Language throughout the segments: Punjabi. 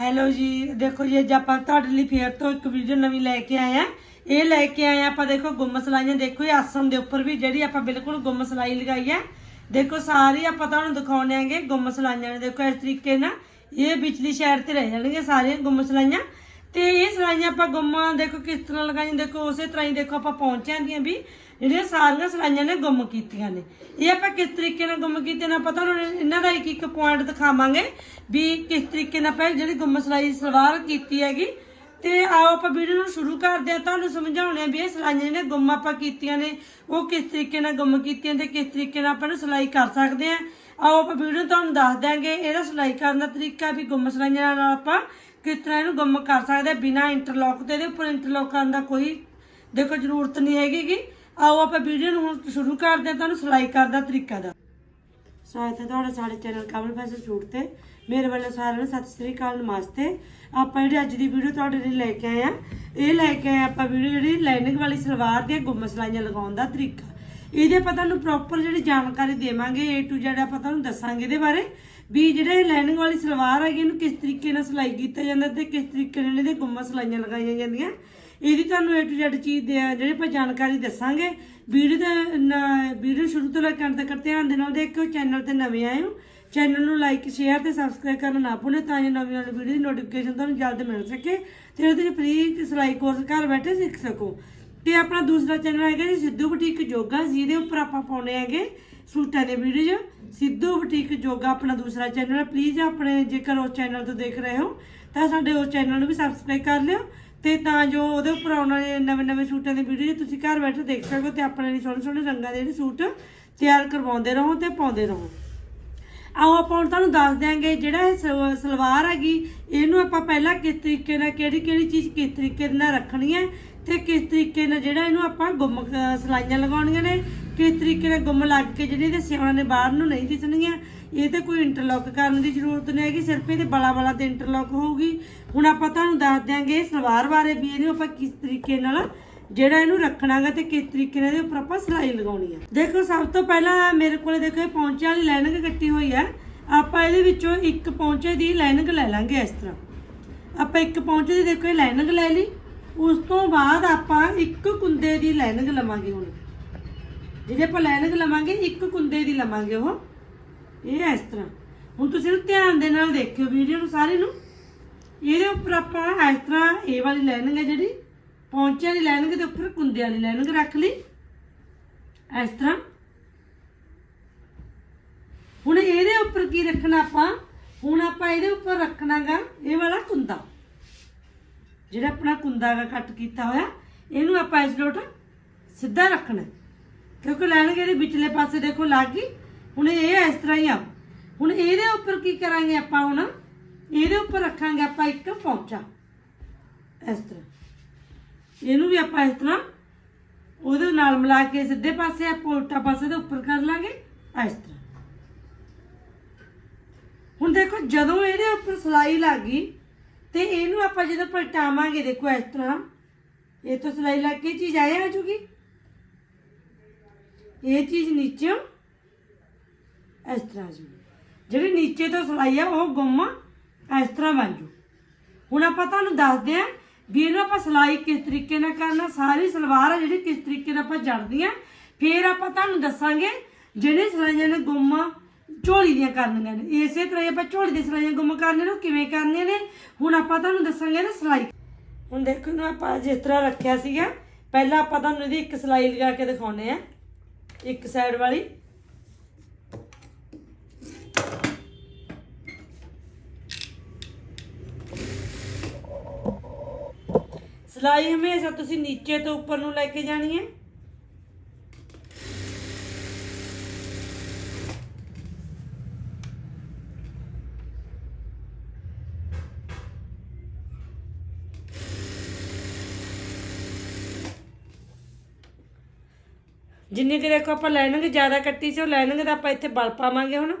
ਹੈਲੋ ਜੀ, ਦੇਖੋ ਜੀ, ਅੱਜ ਆਪਾਂ ਤੁਹਾਡੇ ਲਈ ਫੇਰ ਤੋਂ ਇੱਕ ਵੀਡੀਓ ਨਵੀਂ ਲੈ ਕੇ ਆਏ ਆ ਇਹ ਲੈ ਕੇ ਆਏ ਆ ਆਪਾਂ, ਦੇਖੋ ਗੁੰਮ ਸਲਾਈਆਂ ਦੇਖੋ, ਇਹ ਆਸਨ ਦੇ ਉੱਪਰ ਵੀ ਜਿਹੜੀ ਆਪਾਂ ਬਿਲਕੁਲ ਗੁੰਮ ਸਲਾਈ ਲਗਾਈ ਹੈ। ਦੇਖੋ, ਸਾਰੀ ਆਪਾਂ ਤੁਹਾਨੂੰ ਦਿਖਾਉਣੇ ਆਂਗੇ ਗੁੰਮ ਸਲਾਈਆਂ ਨੇ। ਦੇਖੋ, ਇਸ ਤਰੀਕੇ ਨਾਲ ਇਹ ਵਿਚਲੀ ਸਾਈਡ ਤੇ ਰਹਿ ਜਾਣਗੀਆਂ ਸਾਰੀਆਂ ਗੁੰਮ ਸਲਾਈਆਂ ਤੇ ਇਹ ਸਲਾਈਆਂ ਆਪਾਂ ਗੁੰਮਾਂ, ਦੇਖੋ, ਕਿਸ ਤਰ੍ਹਾਂ ਲਗਾਈਆਂ, ਦੇਖੋ, ਉਸੇ ਤਰ੍ਹਾਂ ਹੀ, ਦੇਖੋ, ਆਪਾਂ ਪਹੁੰਚਿਆਂ ਵੀ। ਜਿਹੜੀਆਂ ਸਾਰੀਆਂ ਸਲਾਈਆਂ ਨੇ ਗੁੰਮ ਕੀਤੀਆਂ ਨੇ। ਇਹ ਆਪਾਂ ਕਿਸ ਤਰੀਕੇ ਨਾਲ ਗੁੰਮ ਕੀਤੇ ਨੇ ਆਪਾਂ ਤੁਹਾਨੂੰ ਇਹਨਾਂ ਦਾ ਇੱਕ ਇੱਕ ਪੁਆਇੰਟ ਦਿਖਾਵਾਂਗੇ ਵੀ ਕਿਸ ਤਰੀਕੇ ਨਾਲ ਆਪਾਂ ਜਿਹੜੀ ਗੁੰਮ ਸਲਾਈ ਸਲਵਾਰ ਕੀਤੀ ਹੈਗੀ। ਤੇ ਆਓ ਆਪਾਂ ਵੀਡੀਓ ਨੂੰ ਸ਼ੁਰੂ ਕਰਦੇ ਹਾਂ, ਤੁਹਾਨੂੰ ਸਮਝਾਉਣੇ ਆ ਵੀ ਇਹ ਸਲਾਈਆਂ ਜਿਹੜੀਆਂ ਗੁੰਮ ਆਪਾਂ ਕੀਤੀਆਂ ਨੇ, ਉਹ ਕਿਸ ਤਰੀਕੇ ਨਾਲ ਗੁੰਮ ਕੀਤੀਆਂ ਤੇ ਕਿਸ ਤਰੀਕੇ ਨਾਲ ਆਪਾਂ ਨੂੰ ਸਲਾਈ ਕਰ ਸਕਦੇ ਆ ਆਓ ਆਪਾਂ ਵੀਡੀਓ ਤੁਹਾਨੂੰ ਦੱਸ ਦਿਆਂਗੇ ਇਹਦਾ ਸਲਾਈ ਕਰਨ ਦਾ ਤਰੀਕਾ ਵੀ ਗੁੰਮ ਸਲਾਈਆਂ ਨਾਲ ਆਪਾਂ ਕਿਸ ਤਰ੍ਹਾਂ ਇਹਨੂੰ ਗੁੰਮ ਕਰ ਸਕਦੇ ਆ ਬਿਨਾ ਇੰਟਰਲੌਕ ਦੇ, ਇਹਦੇ ਉੱਪਰ ਇੰਟਰਲੌਕ ਕਰਨ ਦਾ ਕੋਈ ਦੇਖੋ ਜ਼ਰੂਰਤ ਨਹੀਂ ਹੈਗੀ ਗੀ ਆਓ ਆਪਾਂ ਵੀਡੀਓ ਨੂੰ ਹੁਣ ਸ਼ੁਰੂ ਕਰਦੇ ਹਾਂ, ਤੁਹਾਨੂੰ ਸਿਲਾਈ ਕਰਨ ਦਾ ਤਰੀਕਾ ਦਾ ਸਵਾਗਤ ਹੈ ਤੁਹਾਡਾ ਸਾਡੇ ਚੈਨਲ ਕਮਲ ਫੈਸ਼ਨ ਸੂਟ ਤੇ ਮੇਰੇ ਵੱਲੋਂ ਸਾਰਿਆਂ ਨੂੰ ਸਤਿ ਸ੍ਰੀ ਅਕਾਲ, ਨਮਸਤੇ। ਆਪਾਂ ਜਿਹੜੀ ਅੱਜ ਦੀ ਵੀਡੀਓ ਤੁਹਾਡੇ ਲਈ ਲੈ ਕੇ ਆਏ ਆ, ਇਹ ਲੈ ਕੇ ਆਏ ਆਪਾਂ ਵੀਡੀਓ ਜਿਹੜੀ ਲਾਈਨਿੰਗ ਵਾਲੀ ਸਲਵਾਰ ਦੀਆਂ ਗੁੰਮ ਸਲਾਈਆਂ ਲਗਾਉਣ ਦਾ ਤਰੀਕਾ। ਇਹਦੇ ਆਪਾਂ ਤੁਹਾਨੂੰ ਪ੍ਰੋਪਰ ਜਿਹੜੀ ਜਾਣਕਾਰੀ ਦੇਵਾਂਗੇ, A to Z ਆਪਾਂ ਤੁਹਾਨੂੰ ਦੱਸਾਂਗੇ ਇਹਦੇ ਬਾਰੇ, ਵੀ ਜਿਹੜੇ ਲਾਈਨਿੰਗ ਵਾਲੀ ਸਲਵਾਰ ਹੈਗੀ, ਇਹਨੂੰ ਕਿਸ ਤਰੀਕੇ ਨਾਲ ਸਿਲਾਈ ਕੀਤਾ ਜਾਂਦਾ ਤੇ ਕਿਸ ਤਰੀਕੇ ਨਾਲ ਇਹਦੇ ਗੁੰਮ ਸਲਾਈਆਂ ਲਗਾਈਆਂ ਜਾਂਦੀਆਂ। ਇਹਦੀ ਤੁਹਾਨੂੰ A ਟੂ Z ਚੀਜ਼ ਦੇ ਜਿਹੜੀ ਆਪਾਂ ਜਾਣਕਾਰੀ ਦੱਸਾਂਗੇ। ਵੀਡੀਓ ਦਾ ਵੀਡੀਓ ਸ਼ੁਰੂ ਤੋਂ ਲੈ ਕੇ ਅੰਤ ਤੱਕ ਧਿਆਨ ਦੇ ਨਾਲ ਦੇਖਿਓ, ਚੈਨਲ ਤੇ ਨਵੇਂ ਆਏ ਹੋ, ਚੈਨਲ ਨੂੰ ਲਾਈਕ, ਸ਼ੇਅਰ ਤੇ ਸਬਸਕ੍ਰਾਈਬ ਕਰਨਾ ਨਾ ਭੁੱਲੋ, ਤਾਂ ਜੋ ਨਵੀਂ ਨਵੀਂ ਵੀਡੀਓ ਦੀ ਨੋਟੀਫਿਕੇਸ਼ਨ ਤੁਹਾਨੂੰ ਜਲਦ ਮਿਲ ਸਕੇ ਤੇ ਉਹਦੇ ਵਿੱਚ ਫ੍ਰੀ ਸਿਲਾਈ ਕੋਰਸ ਘਰ ਬੈਠੇ ਸਿੱਖ ਸਕੋ। ਤੇ ਆਪਣਾ ਦੂਸਰਾ ਚੈਨਲ ਹੈਗਾ ਜੀ, ਸਿੱਧੂ ਬੁਟੀਕ ਜੋਗਾ ਜਿਹਦੇ ਉੱਪਰ ਆਪਾਂ ਪਾਉਣੇ ਹੈਗੇ ਸੂਟਾਂ ਦੇ ਵੀਡੀਓ। ਸਿੱਧੂ ਬੁਟੀਕ ਜੋਗਾ ਆਪਣਾ ਦੂਸਰਾ ਚੈਨਲ ਹੈ। ਪਲੀਜ਼ ਆਪਣੇ ਜੇਕਰ ਉਸ ਚੈਨਲ ਤੋਂ ਦੇਖ ਰਹੇ ਹੋ, ਤਾਂ ਸਾਡੇ ਉਸ ਚੈਨਲ ਨੂੰ ਵੀ ਸਬਸਕ੍ਰਾਈਬ ਕਰ ਲਿਓ। ਤੇ ਤਾਂ ਜੋ ਉਹਦੇ ਉੱਪਰ ਆਉਣ ਵਾਲੇ ਨਵੇਂ ਨਵੇਂ ਸੂਟਾਂ ਦੀ ਵੀਡੀਓ ਤੁਸੀਂ ਘਰ ਬੈਠੇ ਦੇਖ ਸਕੋ ਤੇ ਆਪਣੇ ਲਈ ਸੋਹਣੇ ਸੋਹਣੇ ਰੰਗਾਂ ਦੇ ਜਿਹੜੇ ਸੂਟ ਤਿਆਰ ਕਰਵਾਉਂਦੇ ਰਹੋ ਤੇ ਪਾਉਂਦੇ ਰਹੋ। ਆਓ ਆਪਾਂ ਹੁਣ ਤੁਹਾਨੂੰ ਦੱਸ ਦਿਆਂਗੇ ਜਿਹੜਾ ਇਹ ਸਲ- ਸਲਵਾਰ ਹੈਗੀ, ਇਹਨੂੰ ਆਪਾਂ ਪਹਿਲਾਂ ਕਿਸ ਤਰੀਕੇ ਨਾਲ, ਕਿਹੜੀ ਕਿਹੜੀ ਚੀਜ਼ ਕਿਸ ਤਰੀਕੇ ਨਾਲ ਰੱਖਣੀ ਹੈ ਤੇ ਕਿਸ ਤਰੀਕੇ ਨਾਲ ਜਿਹੜਾ ਇਹਨੂੰ ਆਪਾਂ ਗੁੰਮ, ਅਹ ਸਲਾਈਆਂ ਲਗਾਉਣੀਆਂ ਨੇ, ਕਿਸ ਤਰੀਕੇ ਨਾਲ ਗੁੰਮ ਲੱਗ ਕੇ ਜਿਹੜੀ ਇਹਦੇ ਸਿਆਣਾ ਨੇ ਬਾਹਰ ਨੂੰ ਨਹੀਂ ਦਿਸਣਗੀਆਂ ਇਹ ਤੇ ਕੋਈ ਇੰਟਰਲੌਕ ਕਰਨ ਦੀ ਜ਼ਰੂਰਤ ਨਹੀਂ ਹੈਗੀ, ਸਿਰਫ ਇਹਦੇ ਬਲਾ ਬਲਾ ਤੇ ਇੰਟਰਲੌਕ ਹੋਊਗੀ। ਹੁਣ ਆਪਾਂ ਤੁਹਾਨੂੰ ਦੱਸ ਦਿਆਂਗੇ ਸਲਵਾਰ ਬਾਰੇ ਵੀ ਇਹਨੂੰ ਆਪਾਂ ਕਿਸ ਤਰੀਕੇ ਨਾਲ ਜਿਹੜਾ ਇਹਨੂੰ ਰੱਖਣਾਗਾ ਤੇ ਕਿਸ ਤਰੀਕੇ ਨਾਲ ਇਹਦੇ ਉੱਪਰ ਆਪਾਂ ਸਿਲਾਈ ਲਗਾਉਣੀ ਹੈ ਦੇਖੋ, ਸਭ ਤੋਂ ਪਹਿਲਾਂ ਮੇਰੇ ਕੋਲੇ ਦੇਖੋ ਇਹ ਪੌਂਚੇ ਵਾਲੀ ਲਾਈਨਿੰਗ ਕੱਟੀ ਹੋਈ ਹੈ ਆਪਾਂ ਇਹਦੇ ਵਿੱਚੋਂ ਇੱਕ ਪੌਂਚੇ ਦੀ ਲਾਈਨਿੰਗ ਲੈ ਲਾਂਗੇ ਇਸ ਤਰ੍ਹਾਂ। ਆਪਾਂ ਇੱਕ ਪੌਂਚੇ ਦੀ ਦੇਖੋ ਇਹ ਲਾਈਨਿੰਗ ਲੈ ਲਈ। ਉਸ ਤੋਂ ਬਾਅਦ ਆਪਾਂ ਇੱਕ ਕੁੰਦੇ ਦੀ ਲਾਈਨਿੰਗ ਲਵਾਂਗੇ ਹੁਣ। ਜਿਹਦੇ ਆਪਾਂ ਲਾਈਨਿੰਗ ਲਵਾਂਗੇ, ਇੱਕ ਕੁੰਦੇ ਦੀ ਲਵਾਂਗੇ ਉਹ। ਇਹ ਇਸ ਤਰ੍ਹਾਂ। ਹੁਣ ਤੁਸੀਂ ਇਹਨੂੰ ਧਿਆਨ ਦੇ ਨਾਲ ਦੇਖਿਓ ਵੀਡੀਓ ਨੂੰ ਸਾਰੀ ਨੂੰ। ਇਹਦੇ ਉੱਪਰ ਆਪਾਂ ਇਸ ਤਰ੍ਹਾਂ ਇਹ ਵਾਲੀ ਲਾਈਨਿੰਗ ਹੈ ਜਿਹੜੀ ਪੌਂਚੇ ਵਾਲੀ ਲਾਈਨਿੰਗ ਦੇ ਉੱਪਰ ਕੁੰਦਿਆਂ ਵਾਲੀ ਲਾਈਨਿੰਗ ਰੱਖ ਲਈ। ਇਸ ਤਰ੍ਹਾਂ। ਹੁਣ ਇਹਦੇ ਉੱਪਰ ਕੀ ਰੱਖਣਾ ਆਪਾਂ? ਹੁਣ ਆਪਾਂ ਇਹਦੇ ਉੱਪਰ ਰੱਖਣਾਗਾ ਇਹ ਵਾਲਾ ਕੁੰਦਾ। ਜਿਹੜਾ ਆਪਣਾ ਕੁੰਦਾ ਗਾ ਕੱਟ ਕੀਤਾ ਹੋਇਆ, ਇਹਨੂੰ ਆਪਾਂ ਇਸ ਲੋਟ ਸਿੱਧਾ ਰੱਖਣਾ। ਕਿਉਂਕਿ ਲੈਣਗੇ ਇਹਦੇ ਵਿਚਲੇ ਪਾਸੇ ਦੇਖੋ ਲੱਗ ਗਈ। ਹੁਣ ਇਹ ਇਸ ਤਰ੍ਹਾਂ ਹੀ ਆ। ਹੁਣ ਇਹਦੇ ਉੱਪਰ ਕੀ ਕਰਾਂਗੇ ਆਪਾਂ ਹੁਣ? ਇਹਦੇ ਉੱਪਰ ਰੱਖਾਂਗੇ ਆਪਾਂ ਇੱਕ ਪੌਂਚਾ। ਇਸ ਤਰ੍ਹਾਂ। ਇਹਨੂੰ ਵੀ ਆਪਾਂ ਇਸ ਤਰ੍ਹਾਂ ਉਹਦੇ ਨਾਲ ਮਿਲਾ ਕੇ ਸਿੱਧੇ ਪਾਸੇ ਆਪਾਂ ਉਲਟਾ ਪਾਸੇ ਦੇ ਉੱਪਰ ਕਰ ਲਾਂਗੇ। ਇਸ ਤਰ੍ਹਾਂ। ਹੁਣ ਦੇਖੋ, ਜਦੋਂ ਇਹਦੇ ਉੱਪਰ ਸਲਾਈ ਲੱਗ ਗਈ ਤੇ ਇਹਨੂੰ ਆਪਾਂ ਜਦੋਂ ਪਲਟਾਵਾਂਗੇ, ਦੇਖੋ ਇਸ ਤਰ੍ਹਾਂ। ਇਹ ਤੋਂ ਸਲਾਈ ਲੱਗ ਕੇ ਚੀਜ਼ ਆਏ ਆ ਜੂਗੀ। ਇਹ ਚੀਜ਼ ਨੀਚੇ ਇਸ ਤਰ੍ਹਾਂ ਜੀ। ਜਿਹੜੀ ਨੀਚੇ ਤੋਂ ਸਲਾਈ ਆ, ਉਹ ਗੁੰਮ ਇਸ ਤਰ੍ਹਾਂ ਬਣ ਜੂ। ਹੁਣ ਆਪਾਂ ਤੁਹਾਨੂੰ ਦੱਸਦੇ ਆਂ ਵੀ ਇਹਨੂੰ ਆਪਾਂ ਸਲਾਈ ਕਿਸ ਤਰੀਕੇ ਨਾਲ ਕਰਨਾ, ਸਾਰੀ ਸਲਵਾਰ ਆ ਜਿਹੜੀ ਕਿਸ ਤਰੀਕੇ ਨਾਲ ਆਪਾਂ ਜੜਦੀਆਂ ਫਿਰ ਆਪਾਂ ਤੁਹਾਨੂੰ ਦੱਸਾਂਗੇ ਜਿਹੜੇ ਸਲਾਈਆਂ ਨੇ ਗੁੰਮ ਝੋਲੀ ਦੀਆਂ ਕਰਨੀਆਂ ਨੇ। ਇਸੇ ਤਰ੍ਹਾਂ ਹੀ ਆਪਾਂ ਝੋਲੀ ਦੀਆਂ ਸਲਾਈਆਂ ਗੁੰਮ ਕਰਨੀਆਂ ਨੇ, ਉਹ ਕਿਵੇਂ ਕਰਨੀਆਂ ਨੇ? ਹੁਣ ਆਪਾਂ ਤੁਹਾਨੂੰ ਦੱਸਾਂਗੇ ਨਾ ਸਲਾਈ। ਹੁਣ ਦੇਖੋ ਇਹਨੂੰ ਆਪਾਂ ਜਿਸ ਤਰ੍ਹਾਂ ਰੱਖਿਆ ਸੀਗਾ, ਪਹਿਲਾਂ ਆਪਾਂ ਤੁਹਾਨੂੰ ਇਹਦੀ ਇੱਕ ਸਲਾਈ ਲਗਾ ਕੇ ਦਿਖਾਉਨੇ ਆ ਇੱਕ ਸਾਈਡ ਵਾਲੀ। ਸਲਾਈ ਹਮੇਸ਼ਾ ਤੁਸੀਂ ਨੀਚੇ ਤੋਂ ਉੱਪਰ ਨੂੰ ਲੈ ਕੇ ਜਾਣੀ ਹੈ। ਜਿੰਨੀ ਕਿ ਦੇਖੋ ਆਪਾਂ ਲਾਈਨਿੰਗ ਜ਼ਿਆਦਾ ਕੱਟੀ ਸੀ, ਉਹ ਲਾਈਨਿੰਗ ਦਾ ਆਪਾਂ ਇੱਥੇ ਬਲ ਪਾਵਾਂਗੇ ਹੁਣ।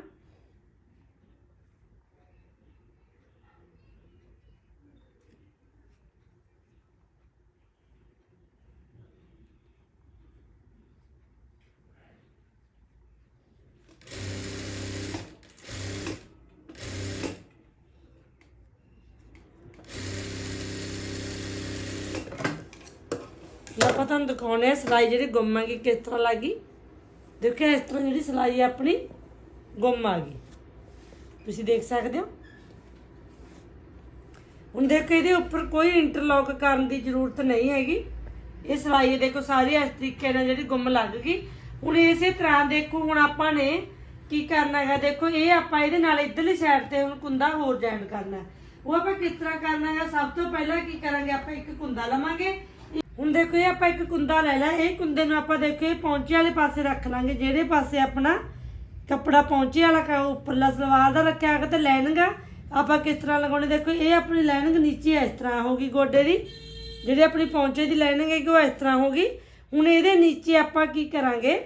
ਆਪਾਂ ਤੁਹਾਨੂੰ ਦਿਖਾਉਣੇ ਆ ਸਿਲਾਈ ਜਿਹੜੀ ਗੁੰਮ ਹੈਗੀ ਕਿਸ ਤਰ੍ਹਾਂ ਲੱਗੀ। ਦੇਖਿਓ ਇਸ ਤਰ੍ਹਾਂ ਜਿਹੜੀ ਸਿਲਾਈ ਆਪਣੀ, ਗੁੰਮ ਆ ਗਈ। ਤੁਸੀਂ ਦੇਖ ਸਕਦੇ ਹੋ। ਹੁਣ ਦੇਖੋ ਇਹਦੇ ਉੱਪਰ ਕੋਈ ਇੰਟਰਲੌਕ ਕਰਨ ਦੀ ਜ਼ਰੂਰਤ ਨਹੀਂ ਹੈਗੀ। ਇਹ ਸਿਲਾਈ ਦੇਖੋ ਸਾਰੀ ਇਸ ਤਰੀਕੇ ਨਾਲ ਜਿਹੜੀ ਗੁੰਮ ਲੱਗ ਗਈ। ਹੁਣ ਇਸੇ ਤਰ੍ਹਾਂ ਦੇਖੋ, ਹੁਣ ਆਪਾਂ ਨੇ ਕੀ ਕਰਨਾ ਹੈਗਾ? ਦੇਖੋ, ਇਹ ਆਪਾਂ ਇਹਦੇ ਨਾਲ ਇਧਰਲੀ ਸਾਈਡ ਤੇ ਹੁਣ ਕੁੰਦਾ ਹੋਰ ਜੁਆਇਨ ਕਰਨਾ। ਉਹ ਆਪਾਂ ਕਿਸ ਤਰ੍ਹਾਂ ਕਰਨਾ ਹੈਗਾ? ਸਭ ਤੋਂ ਪਹਿਲਾਂ ਕੀ ਕਰਾਂਗੇ? ਆਪਾਂ ਇੱਕ ਕੁੰਦਾ ਲਵਾਂਗੇ। ਹੁਣ ਦੇਖੋ ਇਹ ਆਪਾਂ ਇੱਕ ਕੁੰਦਾ ਲੈ ਲਿਆ। ਇਹ ਕੁੰਦੇ ਨੂੰ ਆਪਾਂ ਦੇਖੋ ਇਹ ਪੌਂਚੇ ਵਾਲੇ ਪਾਸੇ ਰੱਖ ਲਾਂਗੇ। ਜਿਹੜੇ ਪਾਸੇ ਆਪਣਾ ਕੱਪੜਾ ਪੌਂਚੇ ਵਾਲਾ ਉੱਪਰਲਾ ਸਲਵਾਰ ਦਾ ਰੱਖਿਆ ਹੈਗਾ ਤੇ ਲੈਣਗਾ ਆਪਾਂ ਕਿਸ ਤਰ੍ਹਾਂ ਲਗਾਉਣੇ? ਦੇਖੋ, ਇਹ ਆਪਣੀ ਲਾਈਨਿੰਗ ਨੀਚੇ ਇਸ ਤਰ੍ਹਾਂ ਹੋਗੀ ਗੋਡੇ ਦੀ। ਜਿਹੜੀ ਆਪਣੀ ਪੌਂਚੇ ਦੀ ਲਾਈਨਿੰਗ ਹੈਗੀ, ਉਹ ਇਸ ਤਰ੍ਹਾਂ ਹੋਗੀ ਹੁਣ ਇਹਦੇ ਨੀਚੇ ਆਪਾਂ ਕੀ ਕਰਾਂਗੇ?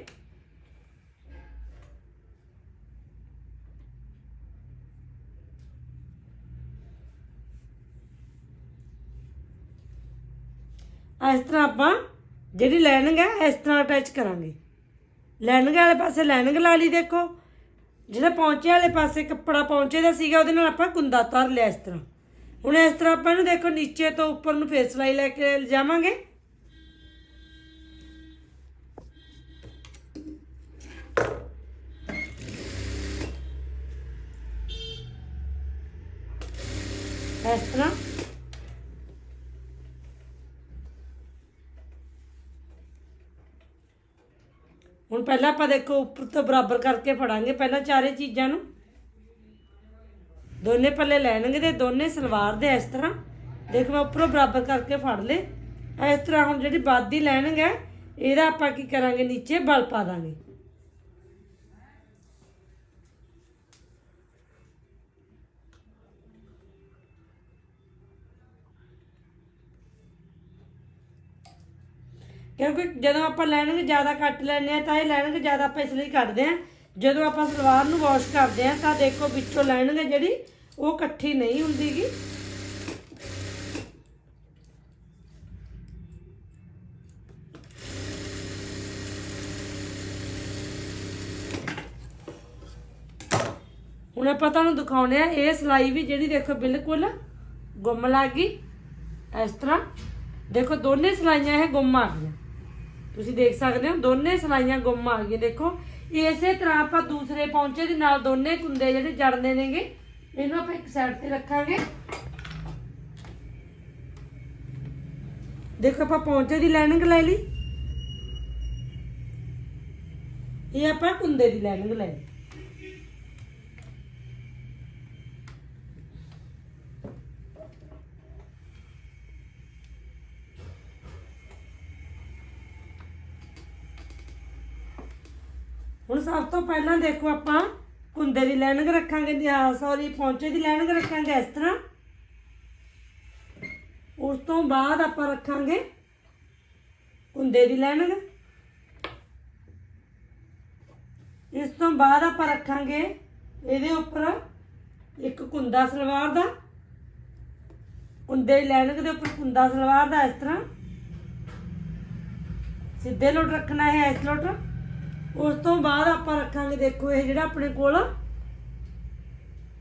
ਇਸ ਤਰ੍ਹਾਂ ਆਪਾਂ ਜਿਹੜੀ ਲਾਈਨਿੰਗ ਹੈ, ਇਸ ਤਰ੍ਹਾਂ ਅਟੈਚ ਕਰਾਂਗੇ। ਲਾਈਨਿੰਗ ਵਾਲੇ ਪਾਸੇ ਲਾਈਨਿੰਗ ਲਾ ਲਈ ਦੇਖੋ। ਜਿਹੜਾ ਪੌਂਚੇ ਵਾਲੇ ਪਾਸੇ ਕੱਪੜਾ ਪੌਂਚੇ ਦਾ ਸੀਗਾ, ਉਹਦੇ ਨਾਲ ਆਪਾਂ ਕੁੰਦਾ ਧਰ ਲਿਆ ਇਸ ਤਰ੍ਹਾਂ। ਹੁਣ ਇਸ ਤਰ੍ਹਾਂ ਆਪਾਂ ਇਹਨੂੰ ਦੇਖੋ, ਨੀਚੇ ਤੋਂ ਉੱਪਰ ਨੂੰ ਫੇਰ ਸਿਲਾਈ ਲੈ ਕੇ ਜਾਵਾਂਗੇ। ਇਸ ਤਰ੍ਹਾਂ ਹੁਣ ਪਹਿਲਾਂ ਆਪਾਂ ਦੇਖੋ ਉੱਪਰ ਤੋਂ ਬਰਾਬਰ ਕਰਕੇ ਫੜਾਂਗੇ, ਪਹਿਲਾਂ ਚਾਰੇ ਚੀਜ਼ਾਂ ਨੂੰ। ਦੋਨੇ ਪੱਲੇ ਲੈਣਗੇ ਤੇ ਦੋਨੇ ਸਲਵਾਰ ਦੇ ਇਸ ਤਰ੍ਹਾਂ। ਦੇਖ ਮੈਂ ਉੱਪਰੋਂ ਬਰਾਬਰ ਕਰਕੇ ਫੜ ਲੇ ਇਸ ਤਰ੍ਹਾਂ ਹੁਣ ਜਿਹੜੀ ਬਾਦੀ ਲੈਣਗੇ, ਇਹਦਾ ਆਪਾਂ ਕੀ ਕਰਾਂਗੇ, ਨੀਚੇ ਬਲ ਪਾ ਦਾਂਗੇ। ਕਿਉਂਕਿ ਜਦੋਂ ਆਪਾਂ ਲੈਣਗੇ ਜ਼ਿਆਦਾ ਕੱਟ ਲੈਂਦੇ ਆ ਤਾਂ ਇਹ ਲੈਣਗੇ ਜ਼ਿਆਦਾ ਆਪਾਂ ਇਸ ਲਈ ਕੱਟਦੇ ਆ ਜਦੋਂ ਆਪਾਂ ਸਲਵਾਰ ਨੂੰ ਵਾਸ਼ ਕਰਦੇ ਆ ਤਾਂ ਦੇਖੋ ਵਿੱਚੋਂ ਲੈਣਗੇ ਜਿਹੜੀ ਉਹ ਇਕੱਠੀ ਨਹੀਂ ਹੁੰਦੀਗੀ। ਹੁਣ ਆਪਾਂ ਤੁਹਾਨੂੰ ਦਿਖਾਉਣੇ ਆ ਇਹ ਸਿਲਾਈ ਵੀ ਜਿਹੜੀ ਦੇਖੋ ਬਿਲਕੁਲ ਗੁੰਮ ਲੱਗ ਗਈ। ਇਸ ਤਰ੍ਹਾਂ ਦੇਖੋ ਦੋਨੇ ਸਿਲਾਈਆਂ ਇਹ ਗੁੰਮ ਆ ਗਈਆਂ। ਤੁਸੀਂ ਦੇਖ ਸਕਦੇ ਹੋ, ਦੋਨੇ ਸਿਲਾਈਆਂ ਗੁੰਮ ਆ ਗਈਆਂ। ਦੇਖੋ, ਇਸੇ ਤਰ੍ਹਾਂ ਆਪਾਂ ਦੂਸਰੇ ਪੌਂਚੇ ਦੇ ਨਾਲ ਦੋਨੇ ਕੁੰਦੇ ਜਿਹੜੇ ਜੜਨੇ ਨੇਗੇ, ਇਹਨੂੰ ਆਪਾਂ ਇੱਕ ਸਾਈਡ ਤੇ ਰੱਖਾਂਗੇ। ਦੇਖੋ, ਆਪਾਂ ਪੌਂਚੇ ਦੀ ਲਾਈਨਿੰਗ ਲੈ ਲਈ। ਇਹ ਆਪਾਂ ਕੁੰਦੇ ਦੀ ਲਾਈਨਿੰਗ ਲੈ ਲਈ। ਸਭ ਤੋਂ ਪਹਿਲਾਂ ਦੇਖੋ ਆਪਾਂ ਕੁੰਦੇ ਦੀ ਲਾਈਨਿੰਗ ਰੱਖਾਂਗੇ ਸੌਰੀ ਪੌਂਚੇ ਦੀ ਲਾਈਨਿੰਗ ਰੱਖਾਂਗੇ ਇਸ ਤਰ੍ਹਾਂ। ਉਸ ਤੋਂ ਬਾਅਦ ਆਪਾਂ ਰੱਖਾਂਗੇ ਕੁੰਦੇ ਦੀ ਲਾਈਨਿੰਗ ਇਸ ਤੋਂ ਬਾਅਦ ਆਪਾਂ ਰੱਖਾਂਗੇ ਇਹਦੇ ਉੱਪਰ ਇੱਕ ਕੁੰਦਾ ਸਲਵਾਰ ਦਾ। ਕੁੰਦੇ ਦੀ ਲਾਈਨਿੰਗ ਦੇ ਉੱਪਰ ਕੁੰਦਾ ਸਲਵਾਰ ਦਾ ਇਸ ਤਰ੍ਹਾਂ। ਸਿੱਧੇ ਲੋਟ ਰੱਖਣਾ ਹੈ ਇਸ ਲੋਟ। ਉਸ ਤੋਂ ਬਾਅਦ ਆਪਾਂ ਰੱਖਾਂਗੇ ਦੇਖੋ ਇਹ ਜਿਹੜਾ ਆਪਣੇ ਕੋਲ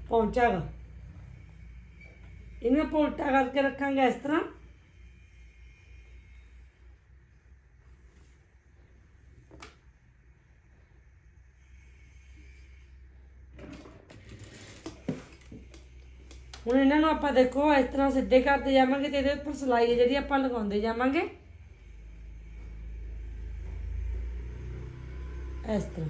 ਪਹੁੰਚਾਗਾ ਇਹਨੂੰ ਆਪਾਂ ਉਲਟਾ ਕਰਕੇ ਰੱਖਾਂਗੇ ਇਸ ਤਰ੍ਹਾਂ। ਹੁਣ ਇਹਨਾਂ ਨੂੰ ਆਪਾਂ ਦੇਖੋ ਇਸ ਤਰ੍ਹਾਂ ਸਿੱਧੇ ਕਰਦੇ ਜਾਵਾਂਗੇ ਤੇ ਇਹਦੇ ਉੱਪਰ ਸਲਾਈ ਜਿਹੜੀ ਆਪਾਂ ਲਗਾਉਂਦੇ ਜਾਵਾਂਗੇ। ਇਸ ਤਰ੍ਹਾਂ।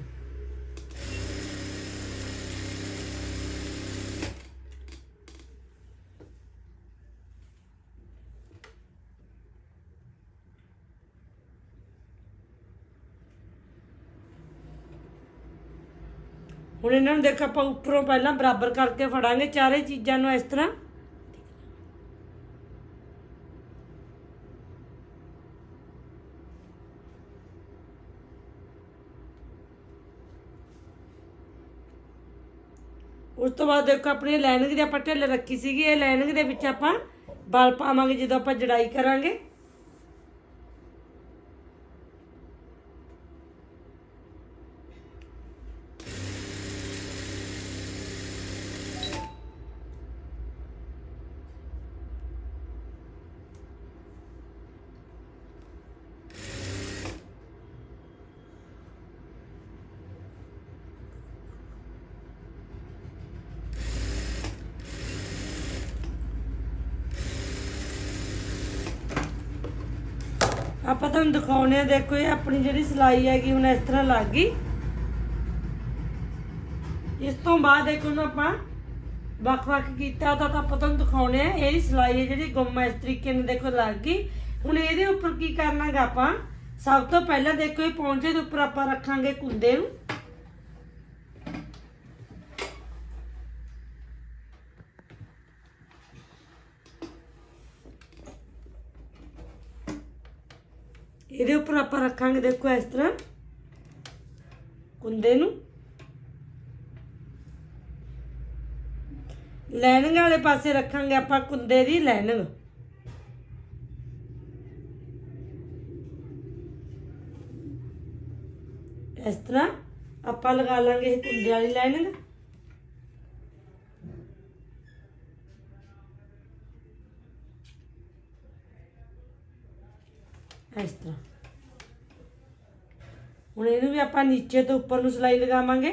ਹੁਣ ਇਹਨਾਂ ਨੂੰ ਦੇਖ ਆਪਾਂ ਉੱਪਰੋਂ ਪਹਿਲਾਂ ਬਰਾਬਰ ਕਰਕੇ ਫੜਾਂਗੇ ਚਾਰੇ ਚੀਜ਼ਾਂ ਨੂੰ ਇਸ ਤਰ੍ਹਾਂ। ਉਸ ਤੋਂ ਬਾਅਦ ਦੇਖੋ, ਆਪਣੀ ਲਾਈਨਿੰਗ ਦੀ ਆਪਾਂ ਢਿੱਲ ਰੱਖੀ ਸੀਗੀ, ਇਹ ਲਾਈਨਿੰਗ ਦੇ ਵਿੱਚ ਆਪਾਂ ਬਲ ਪਾਵਾਂਗੇ, ਜਦੋਂ ਆਪਾਂ ਜੜਾਈ ਕਰਾਂਗੇ। ਆਪਾਂ ਤੁਹਾਨੂੰ ਦਿਖਾਉਣੇ ਆ ਦੇਖੋ ਇਹ ਆਪਣੀ ਜਿਹੜੀ ਸਿਲਾਈ ਹੈਗੀ, ਹੁਣ ਇਸ ਤਰ੍ਹਾਂ ਲੱਗ ਗਈ। ਇਸ ਤੋਂ ਬਾਅਦ ਦੇਖੋ ਨੂੰ ਆਪਾਂ ਵੱਖ-ਵੱਖ ਕੀਤਾ ਤਾਂ ਆਪਾਂ ਤੁਹਾਨੂੰ ਦਿਖਾਉਣੇ ਆ ਇਹਦੀ ਸਿਲਾਈ ਹੈ ਜਿਹੜੀ ਗੁੰਮ ਇਸ ਤਰੀਕੇ ਨਾਲ ਦੇਖੋ ਲੱਗ ਗਈ। ਹੁਣ ਇਹਦੇ ਉੱਪਰ ਕੀ ਕਰਨਾਗਾ ਆਪਾਂ? ਸਭ ਤੋਂ ਪਹਿਲਾਂ ਦੇਖੋ ਇਹ ਪੌਂਚੇ ਦੇ ਉੱਪਰ ਆਪਾਂ ਰੱਖਾਂਗੇ ਕੁੰਦੇ ਨੂੰ। ਇਹਦੇ ਉੱਪਰ ਆਪਾਂ ਰੱਖਾਂਗੇ ਦੇਖੋ ਇਸ ਤਰ੍ਹਾਂ ਕੁੰਦੇ ਨੂੰ। ਲਾਈਨਿੰਗ ਵਾਲੇ ਪਾਸੇ ਰੱਖਾਂਗੇ ਆਪਾਂ ਕੁੰਦੇ ਦੀ ਲਾਈਨਿੰਗ। ਇਸ ਤਰ੍ਹਾਂ ਆਪਾਂ ਲਗਾ ਲਾਂਗੇ ਇਹ ਕੁੰਡੇ ਵਾਲੀ ਲਾਈਨਿੰਗ। ਇਸ ਤਰ੍ਹਾਂ। ਹੁਣ ਇਹਨੂੰ ਵੀ ਆਪਾਂ ਨੀਚੇ ਤੋਂ ਉੱਪਰ ਨੂੰ ਸਿਲਾਈ ਲਗਾਵਾਂਗੇ।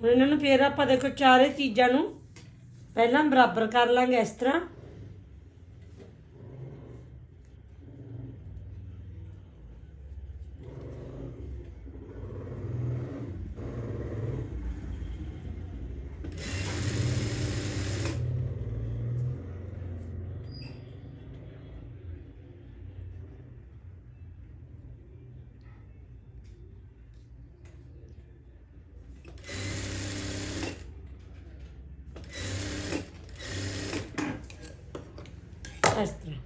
ਹੁਣ ਇਹਨਾਂ ਨੂੰ ਫੇਰ ਆਪਾਂ ਦੇਖੋ ਚਾਰੇ ਚੀਜ਼ਾਂ ਨੂੰ ਪਹਿਲਾਂ ਬਰਾਬਰ ਕਰ ਲਾਂਗੇ ਇਸ ਤਰ੍ਹਾਂ ਇਸ ਤਰ੍ਹਾਂ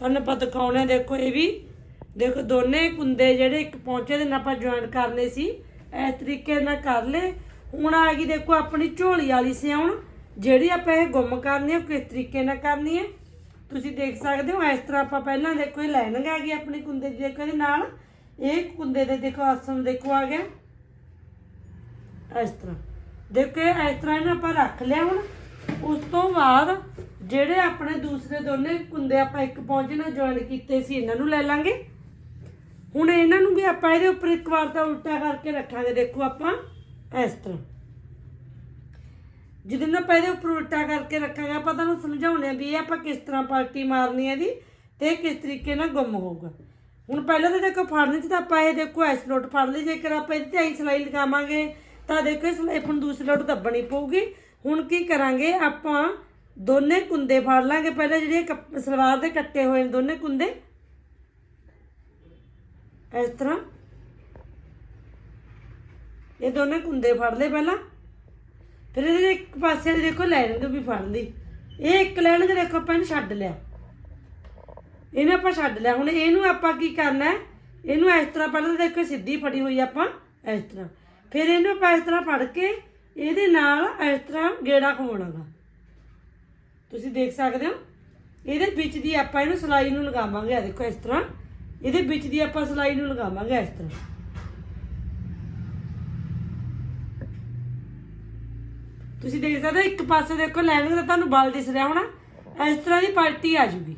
ਤੁਹਾਨੂੰ ਆਪਾਂ ਦਿਖਾਉਣੇ ਦੇਖੋ ਇਹ ਵੀ। ਦੇਖੋ ਦੋਨੇ ਕੁੰਦੇ ਜਿਹੜੇ ਇੱਕ ਪੌਂਚੇ ਦੇ ਨਾਲ ਆਪਾਂ ਜੁਆਇਨ ਕਰਨੇ ਸੀ। ਇਸ ਤਰੀਕੇ ਨਾਲ ਕਰ ਲਏ। ਹੁਣ ਆ ਗਈ ਦੇਖੋ ਆਪਣੀ ਝੋਲੀ ਵਾਲੀ ਸਿਆਉਣ ਜਿਹੜੀ ਆਪਾਂ ਇਹ ਗੁੰਮ ਕਰਨੀ ਹੈ ਉਹ ਕਿਸ ਤਰੀਕੇ ਨਾਲ ਕਰਨੀ ਹੈ ਤੁਸੀਂ ਦੇਖ ਸਕਦੇ ਹੋ, ਇਸ ਤਰ੍ਹਾਂ ਆਪਾਂ ਪਹਿਲਾਂ ਦੇਖੋ ਇਹ ਲਾਈਨਿੰਗ ਆ ਗਈ ਆਪਣੀ ਕੁੰਦੇ ਦੀ, ਦੇਖੋ ਇਹਦੇ ਨਾਲ। ਇਹ ਕੁੰਦੇ ਦੇ ਦੇਖੋ ਆਸਣ ਦੇਖੋ ਆ ਗਿਆ। ਇਸ ਤਰ੍ਹਾਂ। ਦੇਖੋ ਇਹ ਇਸ ਤਰ੍ਹਾਂ ਇਹਨੂੰ ਆਪਾਂ ਰੱਖ ਲਿਆ ਹੁਣ। ਉਸ ਤੋਂ ਬਾਅਦ ਜਿਹੜੇ ਆਪਣੇ ਦੂਸਰੇ ਦੋਨੇ ਕੁੰਦੇ ਆਪਾਂ ਇੱਕ ਪੌਂਚੇ ਨਾਲ ਜੁਆਇਨ ਕੀਤੇ ਸੀ, ਇਹਨਾਂ ਨੂੰ ਲੈ ਲਾਂਗੇ। ਹੁਣ ਇਹਨਾਂ ਨੂੰ ਵੀ ਆਪਾਂ ਇਹਦੇ ਉੱਪਰ ਇੱਕ ਵਾਰ ਤਾਂ ਉਲਟਾ ਕਰਕੇ ਰੱਖਾਂਗੇ, ਦੇਖੋ ਆਪਾਂ, ਇਸ ਤਰ੍ਹਾਂ। ਜਿਹਦੇ ਨਾਲ ਆਪਾਂ ਇਹਦੇ ਉੱਪਰ ਉਲਟਾ ਕਰਕੇ ਰੱਖਾਂਗੇ, ਆਪਾਂ ਤੁਹਾਨੂੰ ਸਮਝਾਉਣੇ ਆ ਵੀ ਇਹ ਆਪਾਂ ਕਿਸ ਤਰ੍ਹਾਂ ਪਲਟੀ ਮਾਰਨੀ ਹੈ ਦੀ ਤੇ ਕਿਸ ਤਰੀਕੇ ਨਾਲ ਗੁੰਮ ਹੋਊਗਾ। ਹੁਣ ਪਹਿਲਾਂ ਤਾਂ ਦੇਖੋ ਫੜਨੇ ਚ ਤਾਂ ਆਪਾਂ ਇਹ ਦੇਖੋ ਐਸ ਲੋਟ ਫੜ ਲਈ, ਜੇਕਰ ਆਪਾਂ ਇਹਦੇ ਤੇ ਐਂ ਸਲਾਈ ਲਗਾਵਾਂਗੇ ਤਾਂ ਦੇਖੋ ਇਹ ਲਈ ਆਪਾਂ ਨੂੰ ਦੂਸਰੀ ਲੋਟ ਦੱਬਣੀ ਪਊਗੀ। ਹੁਣ ਕੀ ਕਰਾਂਗੇ? ਆਪਾਂ ਦੋਨੇ ਕੁੰਦੇ ਫੜ ਲਾਂਗੇ ਪਹਿਲਾਂ ਜਿਹੜੇ ਕੱਪ- ਸਲਵਾਰ ਦੇ ਕੱਟੇ ਹੋਏ ਨੇ ਦੋਨੇ ਕੁੰਦੇ। ਇਸ ਤਰ੍ਹਾਂ। ਇਹ ਦੋਨੇ ਕੁੰਦੇ ਫੜ ਲਏ ਪਹਿਲਾਂ। ਫਿਰ ਇਹਦੇ ਇੱਕ ਪਾਸੇ ਵਾਲੀ ਦੇਖੋ ਲਾਈਨਿੰਗ ਵੀ ਫੜ ਲਈ ਇਹ ਇੱਕ ਲਾਈਨਿੰਗ ਦੇਖੋ ਆਪਾਂ ਇਹਨੂੰ ਛੱਡ ਲਿਆ। ਇਹਨੂੰ ਆਪਾਂ ਛੱਡ ਲਿਆ। ਹੁਣ ਇਹਨੂੰ ਆਪਾਂ ਕੀ ਕਰਨਾ ਇਹਨੂੰ ਇਸ ਤਰ੍ਹਾਂ ਪਹਿਲਾਂ ਤਾਂ ਦੇਖੋ ਸਿੱਧੀ ਫੜੀ ਹੋਈ ਆਪਾਂ, ਇਸ ਤਰ੍ਹਾਂ। ਫਿਰ ਇਹਨੂੰ ਆਪਾਂ ਇਸ ਤਰ੍ਹਾਂ ਫੜ ਕੇ ਇਹਦੇ ਨਾਲ ਇਸ ਤਰ੍ਹਾਂ ਗੇੜਾ ਖਵਾਉਣਾਗਾ ਤੁਸੀਂ ਦੇਖ ਸਕਦੇ ਹੋ? ਇਹਦੇ ਵਿੱਚ ਦੀ ਆਪਾਂ ਇਹਨੂੰ ਸਲਾਈ ਨੂੰ ਲਗਾਵਾਂਗੇ। ਆ ਦੇਖੋ ਇਸ ਤਰ੍ਹਾਂ। ਇਹਦੇ ਵਿੱਚ ਦੀ ਆਪਾਂ ਸਲਾਈ ਨੂੰ ਲਗਾਵਾਂਗੇ ਇਸ ਤਰ੍ਹਾਂ। ਤੁਸੀਂ ਦੇਖ ਸਕਦੇ ਹੋ? ਇੱਕ ਪਾਸੇ ਦੇਖੋ, ਲਾਈਨਿੰਗ ਦਾ ਤੁਹਾਨੂੰ ਬਲ ਦਿਸ ਰਿਹਾ ਹੋਣਾ। ਇਸ ਤਰ੍ਹਾਂ ਦੀ ਪਲਟੀ ਆ ਜੂਗੀ।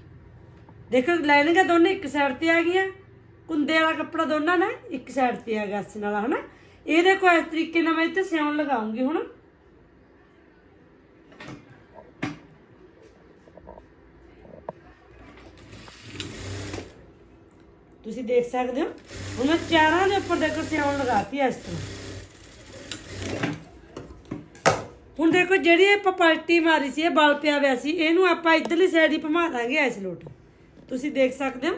ਦੇਖੋ, ਲਾਈਨਿੰਗਾਂ ਦੋਨੇ ਇੱਕ ਸਾਈਡ ਤੇ ਆ ਗਈਆਂ। ਕੁੰਦੇ ਵਾਲਾ ਕੱਪੜਾ ਦੋਨਾਂ ਨਾਲ ਇੱਕ ਸਾਈਡ ਤੇ ਆ ਗਿਆ, ਇਸ ਨਾਲ, ਹਨਾ? ਇਹ ਦੇਖੋ ਇਸ ਤਰੀਕੇ ਨਾਲ ਮੈਂ ਇੱਥੇ ਸਿਉਣ ਲਗਾਉਂਗੀ ਹੁਣ। ਤੁਸੀਂ ਦੇਖ ਸਕਦੇ ਹੋ, ਹੁਣ ਮੈਂ ਚਾਰਾਂ ਦੇ ਉੱਪਰ ਦੇਖੋ ਸਿਉਣ ਲਗਾਤੀ ਇਸ ਤਰ੍ਹਾਂ। ਹੁਣ ਦੇਖੋ ਜਿਹੜੀ ਇਹ ਆਪਾਂ ਪਲਟੀ ਮਾਰੀ ਸੀ, ਇਹ ਬਲ ਪਿਆ ਹੋਇਆ ਸੀ, ਇਹਨੂੰ ਆਪਾਂ ਇਧਰਲੀ ਸਾਈਡ ਹੀ ਘੁਮਾ ਦਾਂਗੇ ਇਸ ਲੋਟ। ਤੁਸੀਂ ਦੇਖ ਸਕਦੇ ਹੋ,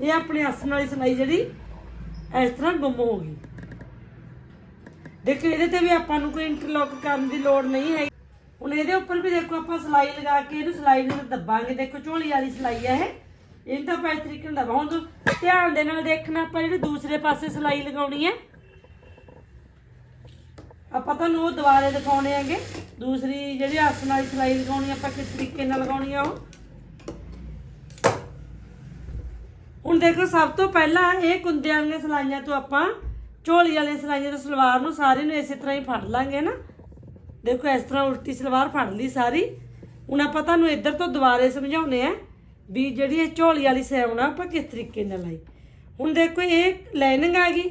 ਇਹ ਆਪਣੀ ਆਸਣ ਵਾਲੀ ਸਲਾਈ ਜਿਹੜੀ ਇਸ ਤਰ੍ਹਾਂ ਗੁੰਮ ਹੋ ਗਈ। ਦੇਖੋ, ਇਹਦੇ ਤੇ ਵੀ ਆਪਾਂ ਨੂੰ ਕੋਈ ਇੰਟਰਲੌਕ ਕਰਨ ਦੀ ਲੋੜ ਨਹੀਂ ਹੈ ਹੁਣ ਇਹਦੇ ਉੱਪਰ ਵੀ ਦੇਖੋ, ਆਪਾਂ ਸਲਾਈ ਲਗਾ ਕੇ ਇਹਨੂੰ ਸਲਾਈ ਨੂੰ ਦੱਬਾਂਗੇ। ਦੇਖੋ, ਝੋਲੀ ਵਾਲੀ ਸਲਾਈ ਹੈ ਇਹ। ਇਹ ਤਾਂ ਆਪਾਂ ਇਸ ਤਰੀਕੇ ਨਾਲ ਦਬਾ ਧਿਆਨ ਦੇ ਨਾਲ ਦੇਖਣਾ, ਆਪਾਂ ਜਿਹੜੀ ਦੂਸਰੇ ਪਾਸੇ ਸਲਾਈ ਲਗਾਉਣੀ ਹੈ। ਆਪਾਂ ਤੁਹਾਨੂੰ ਉਹ ਦੁਬਾਰੇ ਦਿਖਾਉਣੇ ਹੈਗੇ। ਦੂਸਰੀ ਜਿਹੜੀ ਆਸਣ ਵਾਲੀ ਸਲਾਈ ਲਗਾਉਣੀ, ਆਪਾਂ ਕਿਸ ਤਰੀਕੇ ਨਾਲ ਲਗਾਉਣੀ ਆ ਉਹ। ਹੁਣ ਦੇਖੋ ਸਭ ਤੋਂ ਪਹਿਲਾਂ ਇਹ ਕੁੰਦਿਆਂ ਵਾਲੀਆਂ ਸਲਾਈਆਂ ਤੋਂ ਆਪਾਂ ਝੋਲੀ ਵਾਲੀਆਂ ਸਲਾਈਆਂ ਤੋਂ ਸਲਵਾਰ ਨੂੰ ਸਾਰੇ ਨੂੰ ਇਸੇ ਤਰ੍ਹਾਂ ਹੀ ਫੜ ਲਾਂਗੇ ਨਾ। ਦੇਖੋ ਇਸ ਤਰ੍ਹਾਂ ਉਲਟੀ ਸਲਵਾਰ ਫੜ ਲਈ ਸਾਰੀ। ਹੁਣ ਆਪਾਂ ਤੁਹਾਨੂੰ ਇੱਧਰ ਤੋਂ ਦੁਬਾਰੇ ਸਮਝਾਉਨੇ ਆ ਵੀ ਜਿਹੜੀ ਇਹ ਝੋਲੀ ਵਾਲੀ ਸਿਉਣ ਆ, ਆਪਾਂ ਕਿਸ ਤਰੀਕੇ ਨਾਲ ਲਾਈ। ਹੁਣ ਦੇਖੋ ਇਹ ਲਾਈਨਿੰਗ ਆ ਗਈ।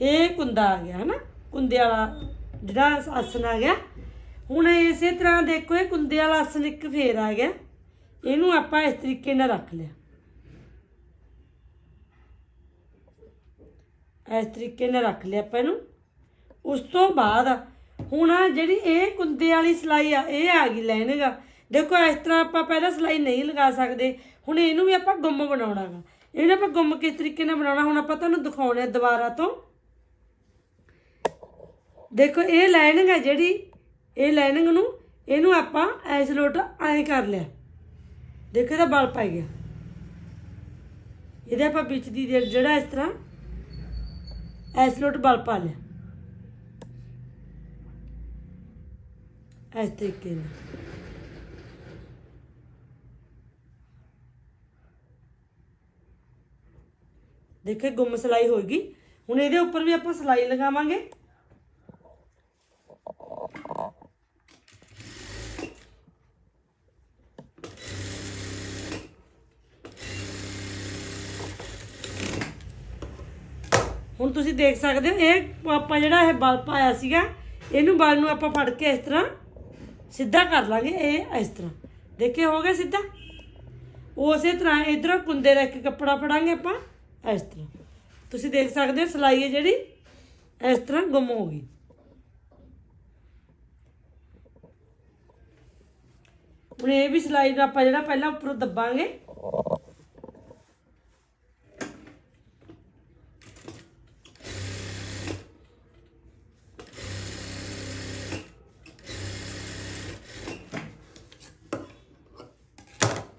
ਇਹ ਕੁੰਦਾ ਆ ਗਿਆ ਹਨਾ, ਕੁੰਦੇ ਵਾਲਾ ਜਿਹੜਾ ਆਸਨ ਆ ਗਿਆ। ਹੁਣ ਇਸੇ ਤਰ੍ਹਾਂ ਦੇਖੋ ਇਹ ਕੁੰਦੇ ਵਾਲਾ ਆਸਨ ਇੱਕ ਫੇਰ ਆ ਗਿਆ। ਇਹਨੂੰ ਆਪਾਂ ਇਸ ਤਰੀਕੇ ਨਾਲ ਰੱਖ ਲਿਆ। ਇਸ ਤਰੀਕੇ ਨਾਲ ਰੱਖ ਲਿਆ ਆਪਾਂ ਇਹਨੂੰ। ਉਸ ਤੋਂ ਬਾਅਦ ਹੁਣ ਜਿਹੜੀ ਇਹ ਕੁੰਦੇ ਵਾਲੀ ਸਲਾਈ ਆ, ਇਹ ਆ ਗਈ ਲੈਣਗਾ ਦੇਖੋ, ਇਸ ਤਰ੍ਹਾਂ ਆਪਾਂ ਪਹਿਲਾਂ ਸਲਾਈ ਨਹੀਂ ਲਗਾ ਸਕਦੇ। ਹੁਣ ਇਹਨੂੰ ਵੀ ਆਪਾਂ ਗੁੰਮ ਬਣਾਉਣਾਗਾ ਇਹਨੂੰ ਆਪਾਂ ਗੁੰਮ ਕਿਸ ਤਰੀਕੇ ਨਾਲ ਬਣਾਉਣਾ, ਹੁਣ ਆਪਾਂ ਤੁਹਾਨੂੰ ਦਿਖਾਉਣੇ ਆ ਦੁਬਾਰਾ ਤੋਂ। ਦੇਖੋ, ਇਹ ਲਾਈਨਿੰਗ ਹੈ ਜਿਹੜੀ, ਇਹ ਲਾਈਨਿੰਗ ਨੂੰ ਇਹਨੂੰ ਆਪਾਂ ਐਸ ਲੋਟ ਐਂ ਕਰ ਲਿਆ। ਦੇਖੋ, ਇਹਦਾ ਬਲ ਪੈ ਗਿਆ। ਇਹਦੇ ਆਪਾਂ ਵਿੱਚ ਦੀ ਜਿਹੜਾ- ਜਿਹੜਾ ਇਸ ਤਰ੍ਹਾਂ ਐਸਲੋਟ ਬਲ ਪਾ ਲਿਆ। ਇਸ ਤਰੀਕੇ ਨਾਲ। ਦੇਖੇ ਗੁੰਮ ਸਲਾਈ ਹੋਏਗੀ। ਹੁਣ ਇਹਦੇ ਉੱਪਰ ਵੀ ਆਪਾਂ ਸਲਾਈ ਲਗਾਵਾਂਗੇ। ਹੁਣ ਤੁਸੀਂ ਦੇਖ ਸਕਦੇ ਹੋ, ਇਹ ਆਪਾਂ ਜਿਹੜਾ ਇਹ ਬਲ ਪਾਇਆ ਸੀਗਾ, ਇਹਨੂੰ ਬਲ ਨੂੰ ਆਪਾਂ ਫੜ ਕੇ ਇਸ ਤਰ੍ਹਾਂ ਸਿੱਧਾ ਕਰ ਲਾਂਗੇ, ਇਹ ਇਸ ਤਰ੍ਹਾਂ। ਦੇਖੇ, ਹੋ ਗਿਆ ਸਿੱਧਾ? ਉਸੇ ਤਰ੍ਹਾਂ ਇਧਰੋਂ ਕੁੰਦੇ ਦਾ ਇੱਕ ਕੱਪੜਾ ਫੜਾਂਗੇ ਆਪਾਂ, ਇਸ ਤਰ੍ਹਾਂ। ਤੁਸੀਂ ਦੇਖ ਸਕਦੇ ਹੋ, ਸਲਾਈ ਹੈ ਜਿਹੜੀ, ਇਸ ਤਰ੍ਹਾਂ ਗੁੰਮ ਹੋ ਗਈ। ਹੁਣ ਇਹ ਵੀ ਸਲਾਈ ਨੂੰ ਆਪਾਂ ਜਿਹੜਾ ਪਹਿਲਾਂ ਉੱਪਰੋਂ ਦੱਬਾਂਗੇ।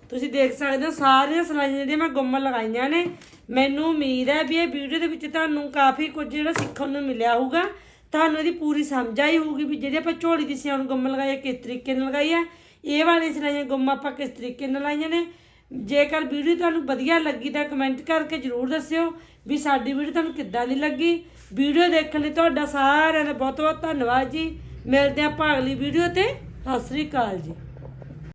ਤੁਸੀਂ ਦੇਖ ਸਕਦੇ ਹੋ ਸਾਰੀਆਂ ਸਲਾਈਆਂ ਜਿਹੜੀਆਂ ਮੈਂ ਗੁੰਮ ਲਗਾਈਆਂ ਨੇ। ਮੈਨੂੰ ਉਮੀਦ ਹੈ ਵੀ ਇਹ ਵੀਡੀਓ ਦੇ ਵਿੱਚ ਤੁਹਾਨੂੰ ਕਾਫੀ ਕੁਝ ਜਿਹੜਾ ਸਿੱਖਣ ਨੂੰ ਮਿਲਿਆ ਹੋਊਗਾ। ਤੁਹਾਨੂੰ ਇਹਦੀ ਪੂਰੀ ਸਮਝ ਆਈ ਹੋਊਗੀ ਵੀ ਜਿਹੜੀ ਆਪਾਂ ਝੋਲੀ ਦੀ ਸਿਉਣ ਗੁੰਮ ਲਗਾਈ ਹੈ, ਕਿਸ ਤਰੀਕੇ ਨਾਲ ਲਗਾਈ ਹੈ। ਇਹ ਵਾਲੀ ਸਲਾਈਆਂ ਗੁੰਮ ਆਪਾਂ ਕਿਸ ਤਰੀਕੇ ਨਾਲ ਲਾਈਆਂ ਨੇ। ਜੇਕਰ ਵੀਡੀਓ ਤੁਹਾਨੂੰ ਵਧੀਆ ਲੱਗੀ ਤਾਂ ਕਮੈਂਟ ਕਰਕੇ ਜਰੂਰ ਦੱਸਿਓ ਵੀ ਸਾਡੀ ਵੀਡੀਓ ਤੁਹਾਨੂੰ ਕਿੱਦਾਂ ਦੀ ਲੱਗੀ। ਵੀਡੀਓ ਦੇਖਣ ਲਈ ਤੁਹਾਡਾ ਸਾਰਿਆਂ ਦਾ ਬਹੁਤ ਬਹੁਤ ਧੰਨਵਾਦ ਜੀ। ਮਿਲਦੇ ਆਪਾਂ ਅਗਲੀ ਵੀਡੀਓ ਤੇ। ਸਤਿ ਸ੍ਰੀ ਅਕਾਲ ਜੀ।